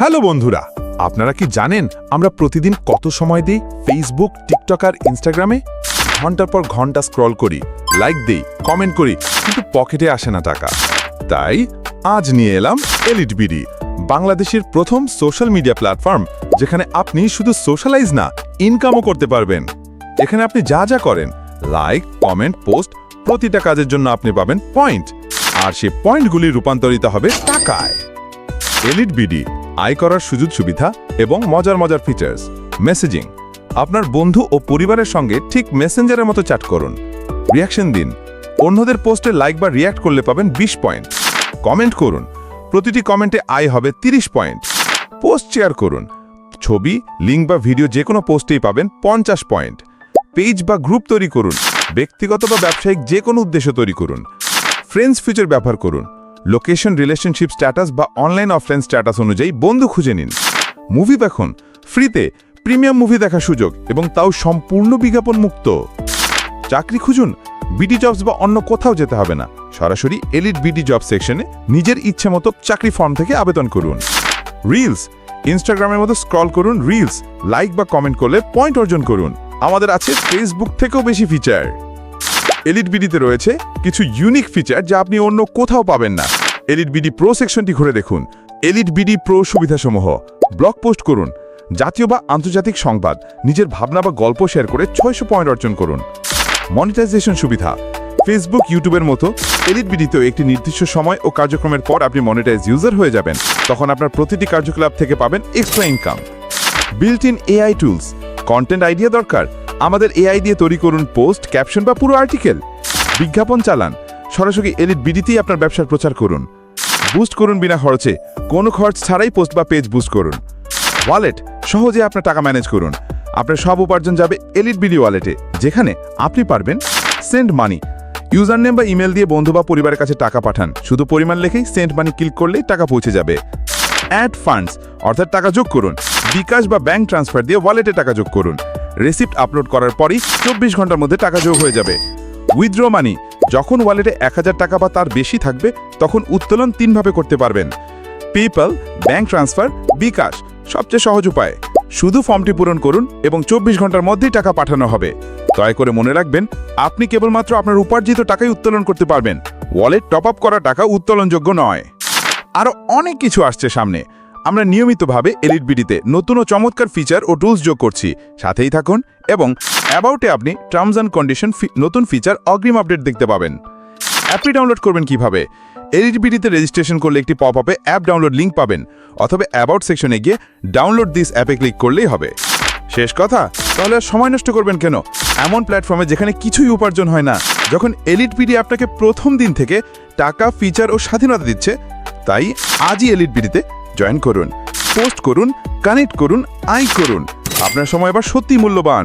Hello বন্ধুরা, আপনারা কি জানেন আমরা প্রতিদিন কত সময় দিই ফেসবুক টিকটক আর ইনস্টাগ্রামে ঘণ্টার পর ঘণ্টা স্ক্রল করি লাইক দিই কমেন্ট করি, কিন্তু পকেটে আসে না টাকা। তাই আজ নিয়ে এলাম এলিট বিডি বাংলাদেশের প্রথম সোশ্যাল মিডিয়া প্ল্যাটফর্ম যেখানে আপনি শুধু সোশ্যালাইজ না ইনকামও করতে পারবেন। এখানে আপনি যা যা করেন লাইক কমেন্ট পোস্ট প্রতিটা কাজের জন্য আপনি পাবেন পয়েন্ট আর সেই পয়েন্টগুলি রূপান্তরিত হবে টাকায়। এলিট বিডি আয় করার সুযোগ সুবিধা এবং মজার মজার ফিচার্স মেসেজিং আপনার বন্ধু ও পরিবারের সঙ্গে ঠিক মেসেঞ্জারের মতো চ্যাট করুন। রিয়াকশন দিন। অন্যদের পোস্টে লাইক বা রিয়াক্ট করলে পাবেন ২০ পয়েন্ট কমেন্ট করুন। প্রতিটি কমেন্টে আয় হবে ৩০ পয়েন্ট পোস্ট শেয়ার করুন। ছবি লিঙ্ক বা ভিডিও যে কোনো পোস্টেই পাবেন পঞ্চাশ পয়েন্ট পেজ বা গ্রুপ তৈরি করুন। ব্যক্তিগত বা ব্যবসায়িক যে কোনো উদ্দেশ্য তৈরি করুন। ফ্রেন্ডস ফিচার ব্যবহার করুন। লোকেশন রিলেশনশিপ স্ট্যাটাস বা অনলাইন অফলাইন স্ট্যাটাস অনুযায়ী বন্ধু খুঁজে নিন। মুভি দেখুন। ফ্রিতে প্রিমিয়াম মুভি দেখার সুযোগ এবং তাও সম্পূর্ণ বিজ্ঞাপন মুক্ত। চাকরি খুঁজুন। বিডি জবস বা অন্য কোথাও যেতে হবে না। সরাসরি এলিট বিডি জব সেকশনে নিজের ইচ্ছে মতো চাকরি ফর্ম থেকে আবেদন করুন। রিলস ইনস্টাগ্রামের মতো স্ক্রল করুন রিলস লাইক বা কমেন্ট করলে পয়েন্ট অর্জন করুন। আমাদের আছে ফেসবুক থেকেও বেশি ফিচার এলিট বিডিতে রয়েছে কিছু ইউনিক ফিচার যা আপনি অন্য কোথাও পাবেন না। এলিট বিডি প্রো সেকশনটি ঘুরে দেখুন। এলিট বিডি প্রো সুবিধাসমূহ। ব্লগ পোস্ট করুন। জাতীয় বা আন্তর্জাতিক সংবাদ, নিজের ভাবনা বা গল্প শেয়ার করে ছয়শো পয়েন্ট অর্জন করুন। মনিটাইজেশন সুবিধা। ফেসবুক ইউটিউবের মতো এলিট বিডিতেও একটি নির্দিষ্ট সময় ও কার্যক্রমের পর আপনি মনিটাইজ ইউজার হয়ে যাবেন। তখন আপনার প্রতিটি কার্যকলাপ থেকে পাবেন extra income built in AI tools content idea দরকার। আমাদের এআই দিয়ে তৈরি করুন পোস্ট ক্যাপশন বা পুরো আর্টিকেল বিজ্ঞাপন চালান। সরাসরি এলিট বিডিতেই আপনার ব্যবসার প্রচার করুন। বুস্ট করুন বিনা খরচে। কোনো খরচ ছাড়াই পোস্ট বা পেজ বুস্ট করুন। ওয়ালেট সহজে আপনার টাকা ম্যানেজ করুন। আপনার সব উপার্জন যাবে এলিট বিডি ওয়ালেটে যেখানে আপনি পারবেন সেন্ড মানি ইউজার নেম বা ইমেল দিয়ে বন্ধু বা পরিবারের কাছে টাকা পাঠান। শুধু পরিমাণ লেখেই সেন্ড মানি ক্লিক করলেই টাকা পৌঁছে যাবে। অ্যাড ফান্ডস অর্থাৎ টাকা যোগ করুন। বিকাশ বা ব্যাংক ট্রান্সফার দিয়ে ওয়ালেটে টাকা যোগ করুন। রেসিপ্ট আপলোড করার পরই চব্বিশ ঘণ্টার মধ্যে টাকা যোগ হয়ে যাবে। উইথড্র মানি যখন ওয়ালেটে এক হাজার টাকা বা তার বেশি থাকবে, তখন উত্তোলন তিনভাবে করতে পারবেন। পেপ্যাল ব্যাংক ট্রান্সফার বিকাশ, সবচেয়ে সহজ উপায়। শুধু ফর্মটি পূরণ করুন এবং চব্বিশ ঘণ্টার মধ্যেই টাকা পাঠানো হবে। দয়া করে মনে রাখবেন, আপনি কেবলমাত্র আপনার উপার্জিত টাকাই উত্তোলন করতে পারবেন। ওয়ালেট টপ আপ করা টাকা উত্তোলনযোগ্য নয়। আরও অনেক কিছু আসছে সামনে। আমরা নিয়মিতভাবে এলিট বিডিতে নতুন ও চমৎকার ফিচার ও টুলস যোগ করছি। সাথেই থাকুন এবং অ্যাবাউটে আপনি টার্মস অ্যান্ড কন্ডিশন নতুন ফিচার অগ্রিম আপডেট দেখতে পাবেন। অ্যাপটি ডাউনলোড করবেন কীভাবে? বিডিতে রেজিস্ট্রেশন করলে একটি পপ আপে অ্যাপ ডাউনলোড লিঙ্ক পাবেন, অথবা অ্যাবাউট সেকশনে গিয়ে ডাউনলোড দিস অ্যাপে ক্লিক করলেই হবে। শেষ কথা, তাহলে আর সময় নষ্ট করবেন কেন? এমন প্ল্যাটফর্মে যেখানে কিছুই উপার্জন হয় না। যখন এলিট বিডি আপনাকে প্রথম দিন থেকে টাকা ফিচার ও স্বাধীনতা দিচ্ছে, তাই আজই এলিট বিডিতে জয়েন করুন পোস্ট করুন কানেক্ট করুন আই করুন। আপনার সময় আবার সত্যি মূল্যবান।